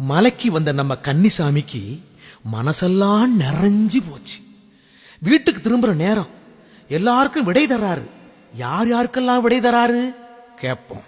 மலைக்கு வந்த நம்ம கன்னிசாமிக்கு மனசெல்லாம் நிறைஞ்சு போச்சு. வீட்டுக்கு திரும்புற நேரம். எல்லாருக்கும் விடை தராரு. யார் யாருக்கெல்லாம் விடை தராரு? கேட்போம்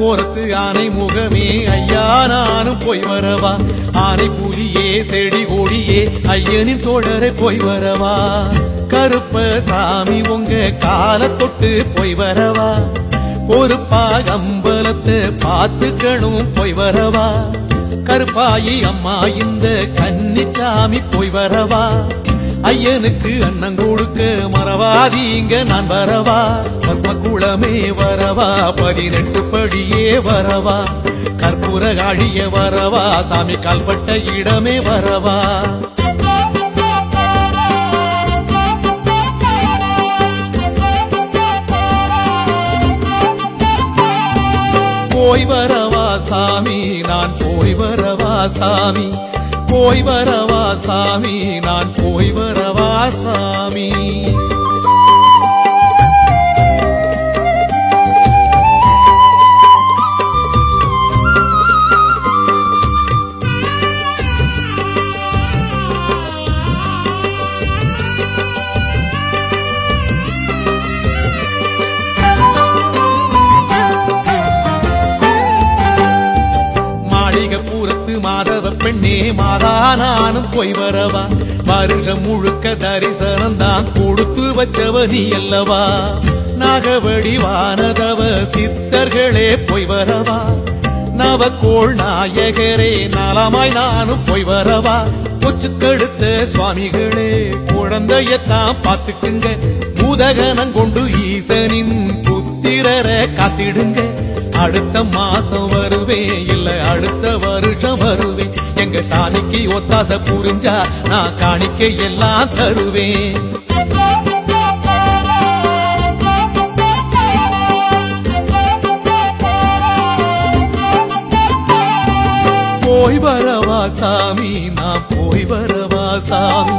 அம்பல ஆனை முகமே. ஐயா நானும் போய் வரவா? ஆனை பூஜியே செடி கொடியே ஐயனின் தோழரை போய் வரவா? கருப்ப சாமி உங்க கால தொட்டு போய் வரவா? பொறுப்பா அம்பலத்தை பார்த்துக்கணும் போய் வரவா? கருப்பாயி அம்மா இந்த கன்னிச்சாமி போய் வரவா? ஐயனுக்கு அண்ணன் கொடுக்க மறவாதீங்க நான் வரவா? பஸ்ம குளமே வரவா? பதினெட்டு படியே வரவா? கற்பூர காழிய வரவா? சாமி கால்பட்ட இடமே வரவா? போய் வரவா சாமி நான் போய் வரவா சாமி? போய் வரவா சாமி? நான் போய் வரவா சாமி? பெண்ணே மாதா நானும் போய் வரவா? வருஷம் முழுக்க தரிசனம் தான் கொடுத்து வச்சவ அல்லவா? நாகவடி வானதவ சித்தர்களே போய் வரவா? நவக்கோள் நாயகரே நலமாய் நானும் போய் வரவா? கொச்சு கழுத்த சுவாமிகளே குழந்தையத்தான் பார்த்துக்குங்க. பூதகனம் கொண்டு ஈசனின் புத்திரரை காத்திடுங்க. அடுத்த மாசம் வருவேன் இல்ல அடுத்த வருஷம் வருவேன் எங்க சாமிக்கு ஒத்தாச புரிஞ்சா நான் காணிக்க எல்லாம் தருவேன். போய் வரவா சாமி நான் போய் வரவா சாமி.